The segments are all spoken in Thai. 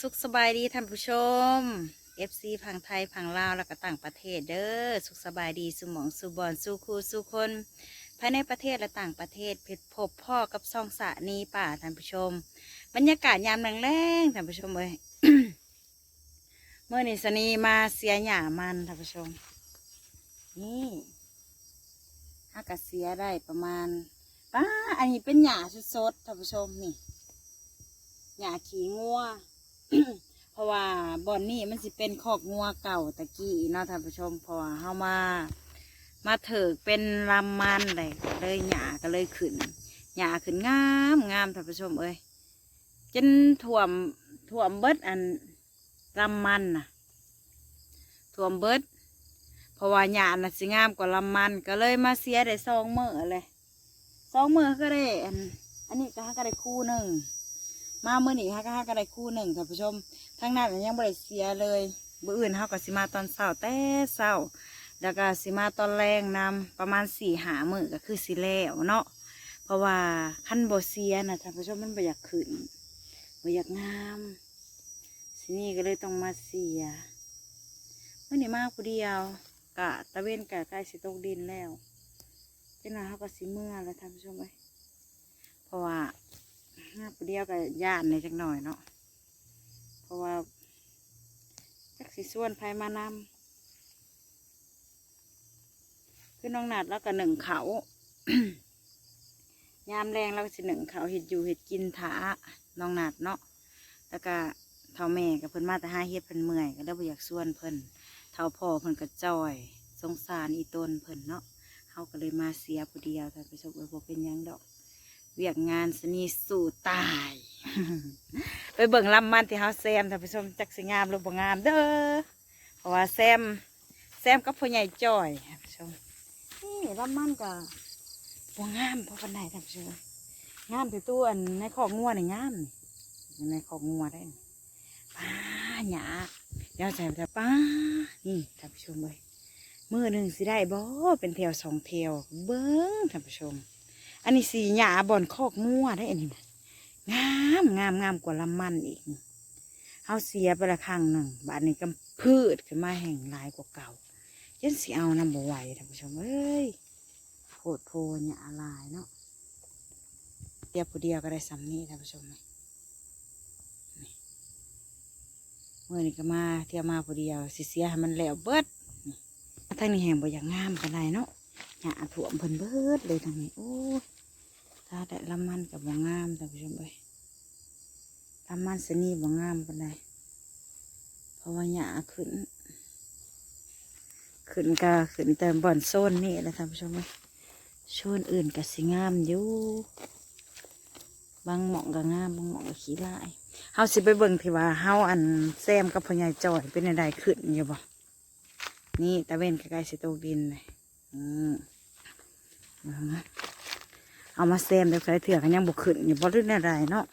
สุขสบายดีท่านผู้ชม FC พังไทยพังลาวแล้วก็ต่างประเทศเด้อสุขสบายดีสุหมองสุบอนสุคูสุคนภายในประเทศและต่างประเทศเพชรพบพ่อกับซองสะนีป่าท่านผู้ชม บรรยากาศยามแรงๆท่านผู้ชมเอ้ยเมื่อนี้สนีมาเสียหย่ามันท่านผู้ชม นี่ถ้ากะเสียได้ประมาณป้าอันนี้เป็นหย่าสดๆท่านผู้ชมนี่หญ้าขี้งัว เพราะว่าบ่อนนี้มันสิเป็นคอกงัวเก่าตะกี้เนาะท่านผู้ชมเพราะว่าเฮามา มาเถิกเป็นลำมันเลยเลยหญ้าก็เลยขึ้นหญ้าขึ้นงามงามท่านผู้ชมเอ้ยจนท่วมท่วมเบิดอันลำมันน่ะท่วมเบิดเพราะว่าหญ้าน่ะสิงามกว่าลำมันก็เลยมาเสียได้สองเมื้อเลยสองเมื้อก็ได้อันอันนี้ก็ก็ได้คู่หนึ่ง มาเมื่อนี้ฮะก็ฮะก็ได้คู่หนึ่งท่านผู้ชม ทั้งนั้นยังบริเสียเลยบื่ออื่นเขาก็สิมาตอนเช้าแต่เช้าแล้วก็สิมาตอนแรงนำประมาณสี่หามือก็คือสิแล้วเนาะเพราะว่าขั้นบเสียนะท่านผู้ชมมันบ่อยากขึ้นบ่อยากงามสินี่ก็เลยต้องมาเสียเมื่อนี้มาผู้เดียวกะตะเวนกะใกล้สิตกดินแล้วเจ้าหน้าเขาก็สิเมื่อแล้วท่านผู้ชมเอ้ยเพราะว่า ห้าผู้เดียวกับย่านในจักหน่อยเนาะ เพราะว่าจักสิส่วนภายมานำคือน้องนัดแล้วก็หนึ่งเขา ยามแรงเราก็สิหนึ่งเขาเห็ดอยู่เห็ดกินถาน้องนัดเนาะ แล้วก็เท่าแม่กับเพิ่นมาแต่ห้าเฮ็ดเพิ่นเมื่อยก็ได้บ่อยากส่วนเพิ่นเท่าพ่อเพิ่นก็จอย สงสารอีต้นเพิ่นเนาะเฮาก็เลยมาเสียผู้เดียวแต่ไปสบเอ้ยบ่เป็นยังดอก เวียกงานสนีสู่ตาย ไปเบิ่งลำมันที่เฮาแซมท่านผู้ชมจักสิงามหรือบ่งามเด้อเพราะว่าแซมแซมกับพ่อใหญ่จ้อยท่านผู้ชมนี่ลำมันก็บ่งามเพราะปานใดท่านผู้ชมงามแต่ตัวอันในคอกงัวนี่งามนี่ในคอกงัวได้ป้าหยาเดี๋ยวใส่แต่ป้านี่ท่านผู้ชมเลยมือหนึ่งสิได้บ่เป็นแถวสองแถวเบิ้งท่านผู้ชม อันนี้สีหยาบ่อนคอกงัวได้อันนี้นะงามงามงามกว่าลำมันอีกเอาเสียไปละครั้งหนึ่งบาดนี้ก็พืชขึ้นมาแห่งลายกว่าเก่ายันสีเอานำบ่ไหวท่านผู้ชมเอ้ยโผดโพหยาลายเนาะเดียวผู้เดียวก็ได้สำนี้ท่านผู้ชมเมื่อนี้ก็มาเที่ยวมาผู้เดียวสิเสียให้มันแล้วเบิดนี่ทั้งนี้แห่งบ่อย่างงามกันไดเนาะหญ้าถ่วมเพิ่นเบิดเลยทางนี้โอ้ยถ้าได้ลำมันกับบ่งามท่านผู้ชมเอ้ยลำมันสนีบ่งามปานใดเพราะว่าหญ้าขึ้น ขึ้นก็ขึ้นแต่บ่อนโซนนี่แหละท่านผู้ชมเอ้ยโซนอื่นก็สิงามอยู่บางหมองก็งามบางหมองก็ขี้ลายเฮาสิไปเบิ่งที่ว่าเฮาอันแซมกับพ่อใหญ่จอยเป็นอะไรขึ้นอยู่บ่นี่ตะเวนใกล้ๆสิตกดินเลยอืมเอามา เอามาแซมเดี๋ยวใส่เถื่อกันยังบุกขึ้นอยู่บ่รื่นอะไรเนาะ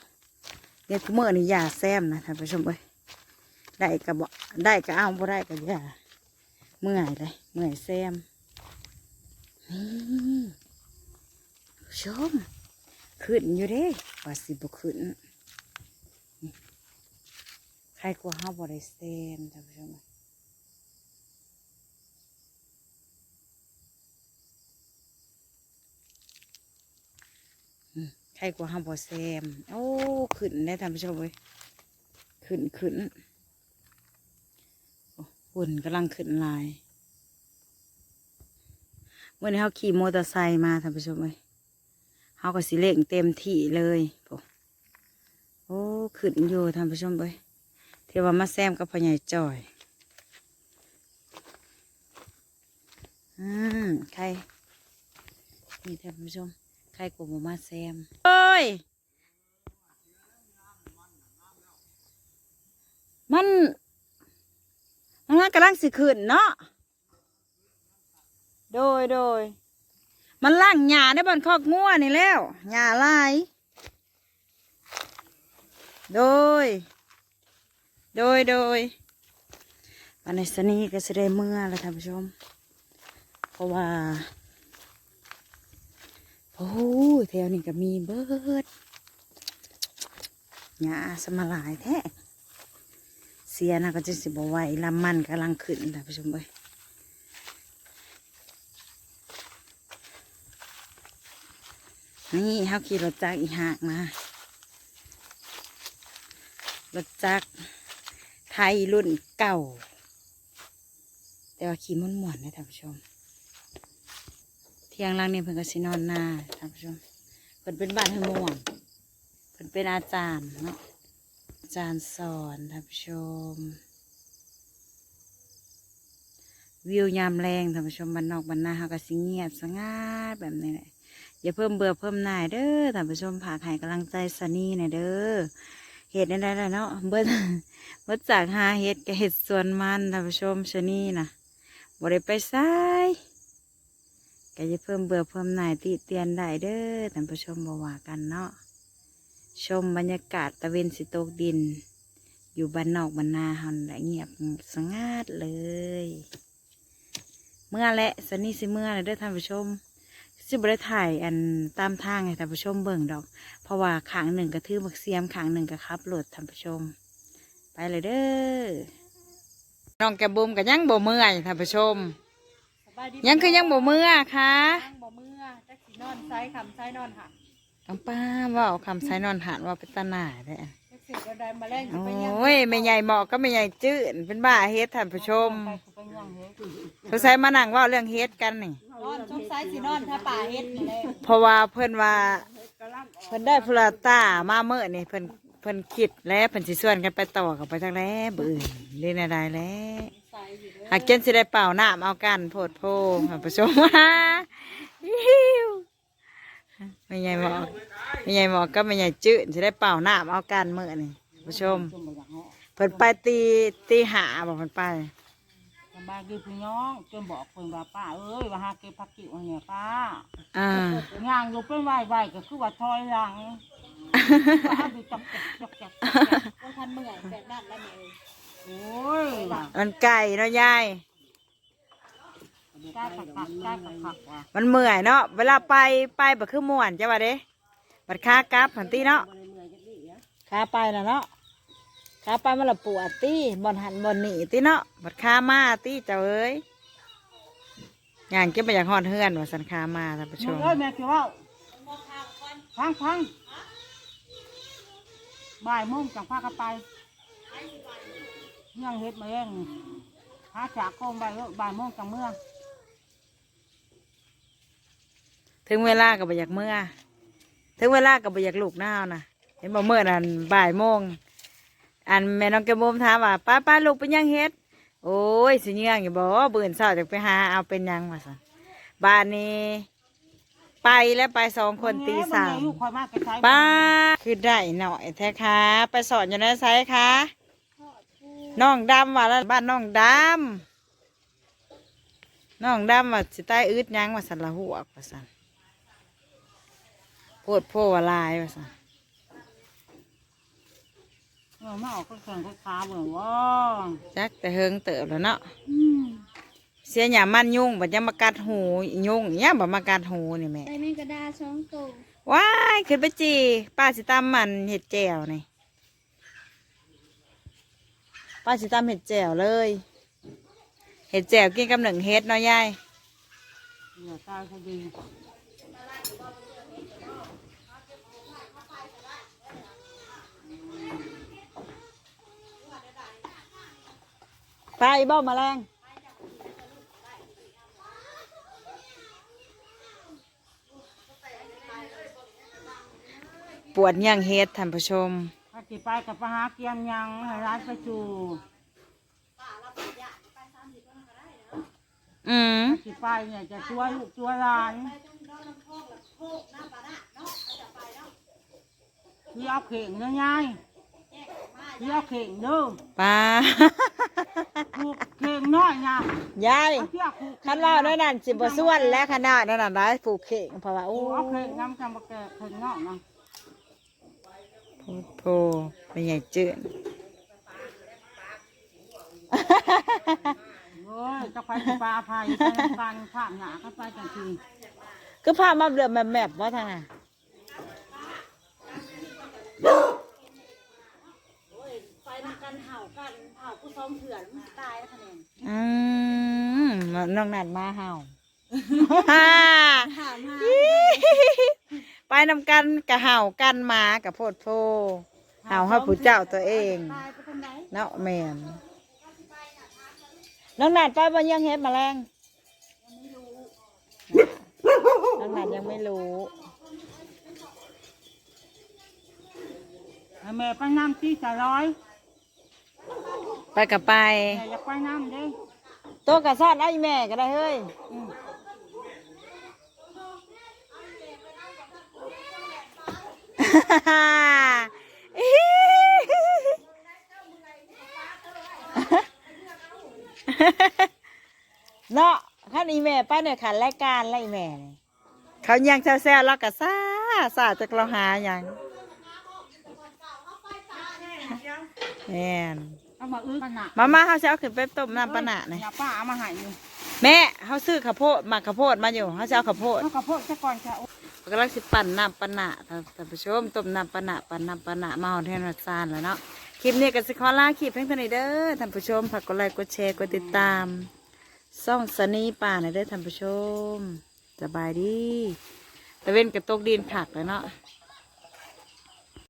เดี๋ยวคุเมื่อนี่ยาแซมนะท่านผู้ชมเอ้ยได้ก็บ่ได้ก็เอาบ่ได้ก็อย่าเมื่อยเลยเมื่อยแซมนี่ชมขึ้นอยู่เด้ว่าสิบุขึ้นใครกลัวเฮาบ่ได้แซมท่านผู้ชมเอ้ย ใครกว่าห้ามบอแซม โอ้ขึ้นได้ท่านผู้ชมเว้ยขึ้นขึ้นโอ้ฝุ่นกำลังขึ้นลายวันนี้เขาขี่มอเตอร์ไซค์มาท่านผู้ชมเว้ยเขาก็สิเล่งเต็มที่เลยโอ้โอขึ้นอยู่ท่านผู้ชมเว้ยเทวามาแซมกับพ่อใหญ่จอยอืมใครนี่ท่านผู้ชม ครกูมาแซมเอ้ย มัน มันกำลังสิขึ้นเนาะ โดยโดย มันล่างหญ้าได้บนคอกงัวนี่แล้วหญ้าลาย โดย โดยโดยวันนี้สนีก็จะได้เมื่อแล้วท่านผู้ชม เพราะว่า โอ้แถวนี้ก็มีเบิดหญ้าสมาลายแท้เสียนะก็จะสิบไหวลำมันกำลังขึ้นท่านผู้ชมเอ้ยนี่เขาขี่รถจักรอีหากมารถจักรไทยรุ่นเก่า แต่ว่าขี่ม่วนๆนะท่านผู้ชม ที่ยงล่างนี่เพิ่นก็สินอนหน้าท่านผู้ชมเพิ่นเป็นบ้านให้ม่วงเพิ่นเป็นอาจารย์เนาะอาจารย์สอนท่านผู้ชม วิวยามแรงท่านผู้ชมบ้านนอกบ้านนาเฮาก็สิเงียบสงัดแบบนี้แหละอย่าเพิ่มเบื่อเพิ่มหน่ายเด้อท่านผู้ชมผากให้กำลังใจสนี่หน่อยเด้อเห็ดได้แล้วเนาะเบิดเบิดจากหาเห็ดกับเห็ดส่วนมันท่านผู้ชมชนี่นะบ่ได้ไปซ้าย ก็จะเพิ่มเบื่อเพิ่มหน่ายติเตียนได้เด้อท่านผู้ชมบว่ากันเนาะชมบรรยากาศตะเวนสิโตกดิน อยู่บ้านนอกบ้านนาเฮาละเงียบสงัดเลย เมื่อและสนี่สิเมื่อเลยเด้อท่านผู้ชมสิบได้ถ่ายอันตามทางให้ท่านผู้ชมเบิ่งดอก เพราะว่าขางหนึ่งกระทืบบักเสียมขางหนึ่งกระคับรถท่านผู้ชม ไปเลยเด้อน้องแกบุมกับยังบ่เมื่อยท่านผู้ชม ยดียังคือยังบ่เมื่อค่ะยังบ่เมื่อจักสินอนไซคำไซนอนหักน้องป้าเว่าเอาคำใช้นอนหานว่าเป็นตาหน่ายได้อจักสิก็ได้มาแล่นสิไปยังโอ้ยไม่ใหญ่เหมาะก็ไม่ใหญ่จืดเป็นบ้าเฮ็ดท่านผู้ชมไปสิไปยังเฮ็ดสงสัยมานั่งเว่าเรื่องเฮ็ดกันนี่นอนชมไซสินอนถ้าป่าเฮ็ดนี่แหละเพราะว่าเพิ่นว่าเพิ่นได้พลาตามาเมื่อนี่เพิ่นเพิ่นคิดแล้วเพิ่นสิส่วนกันไปต่อกับไปทางแล้วบื้อเล่นอะไรแล้วใส่อยู่เด้อ หากเจนสิได้เป่าน้ำเอากันโพดโพท่านผู้ชมว่าอิ๊วไม่ใหญ่หมอกไม่ใหญ่หมอกก็ไม่ใหญ่จืดสิได้เป่าน้ำเอากันเมื่อนี่ท่านผู้ชมจนบ่อยากเหาะเพิ่นไปตีตีหาบอกเพิ่นไปสบายดีพี่น้องจนบอกเพิ่นว่าป้าเอ้ยว่าหาเก็บผักกิ้วให้เนี่ยป้าอ่าย่างอยู่เป็นไหวๆก็คือว่าถอยหลังว่าดูจับจับจับจับก็ทันเมื่อยแบบนั้นแล้วแม่ โอ้ยมันไก่เนาะยาย ได้ผักผักได้ผักผักว่ะมันเมื่อยเนาะ เวลาไปไปแบบคือม่วนจ้ะว่าเด้บัดค้ากลับหันตีเนาะค้าไปน่ะเนาะค้าไปมันละปวดตีบอนหันบอนหนีตีเนาะบัดค้ามาตีเจ้าเอ้ยอย่างเก็บไปอยากหอดเฮือนว่าสันค้ามาท่านผู้ชมึงม เอ้ยแม่คิดว่าพังพังบ่ายโมงจังพากันไป ยังเฮ็ดมาเองหาจากโคมบ่ายบ่ายโมงจังเมื่อถึงเวลาก็บ่อยากเมื่อ ถึงเวลาก็บ่อยากลูกหน้าวนะเห็นบ่เมื่อนั่นบ่ายโมง อันแม่น้องแกมมถามว่าป้าป้าลูกเป็นหยังเฮ็ด โอ้ยสิเยื่องอยู่บ่บื่นเช้าจะไปหาเอาเป็นหยังว่าซั่นบ้านนี้ ไปแล้วไปสองคนตีสามลูกคอยมากกระชายป้าคือได้หน่อยแท้ค่ะ ไปสอนอยู่ในไซค่ะ น้องดำว่าแล้วบ้านน้องดำน้องดำว่าสิใต้อึดหยังว่าสันละหัวว่าสันโพดโพว่าลายว่าสันเออมาออกก็แข่งก็ขาเหมือนว่าจักแต่เฮิงเติบแล้วเนาะเสียหยามันยุ่งบัดยังมากัดหูยุ่งเนี่ยบัมากัดหูนี่แม่ได้แมงกระดาสองตัวว้ายขึ้นไปจีป้าสิตามมันเห็ดแจ่วนี่ ป้าสิตามเห็ดแจ่วเลย เห็ดแจ่วกินกับหนึ่งเห็ดเนาะยายเหลือตายพอดีไปบ่มาแรงปวดย่างเฮ็ดท่านผู้ชมถ้า สิไปกับไปหาเกียงยังให้ร้านไปจูอืมถ้าสิไปเนี่ยจะช่วยลูกช่วยหลานพี่เอาเข่งเด้อยายพี่เอาเข่งเด้อป้าผูกเข่งน้อยนะยายเอาเชือกผูกคันว่าด้วยนั่นสิบ่ส่วนและขนาดนั้นน่ะได้ผูกเข่งเพราะว่าโอ้โอ้เอาเข่งน้ำจำปะแกเข่งนอกนะ โพดโพไม่ใหญ่จืดเอ้ยจะไปสิปลาภัยไปฟันข้ามหนาเข้าไปจังทีก็พามาเดือดแมบๆว่าทางน่ะกันเห่ากันเห่ากูซ้อมเถื่อนมันตายแล้วคะแนนอืมน้องนัดมาเห่าถามมา ไปนำกันกะเห่ากันหมากับโพดโพเห่าให้ผู้เจ้าตัวเอง ตายไปทางไหนเนาะแมนน้องนัดไปบ่ยังเฮ็ดแมาแรงน้องนัดยังไม่รู้ให้แม่ไปน้ำที่สะร้อยไปกับไป แม่อยากไปน้ำเด้โตกระซอดไอ้แม่ก็ได้เฮ้ยอืม เนาะขันอีแม่ไปเนี่ยขันรายการแล้วอีแม่นี่เขายังแซวๆแล้วก็ซาซาจากเราหาอย่างแม่นเอามาอื้อกันหนักมามาเขาจะเอาขึ้นไปต้มน้ำปะหนะนี่อย่าป้าเอามาใหายอยู่ แม่เขาซื้อข้าวโพดหมักข้าวโพดมาอยู่เขาจะเอาข้าวโพดเอาข้าวโพดซะก่อนค่ะกำลังสิปั่นน้ำปะหนะท่านท่านผู้ชมต้มน้ำปะหนะปั่นน้ำปะหนะมาหอนแทนรัซานแล้วเนาะคลิปนี้ก็สิขอลาคลิปเพียงเท่านี้เด้อท่านผู้ชมฝากกดไลค์กดแชร์กดติดตามซ่องสนีป่าหน่อยเด้อท่านผู้ชมสบายดีตะเว้นกระตกดินผักแล้วเนาะ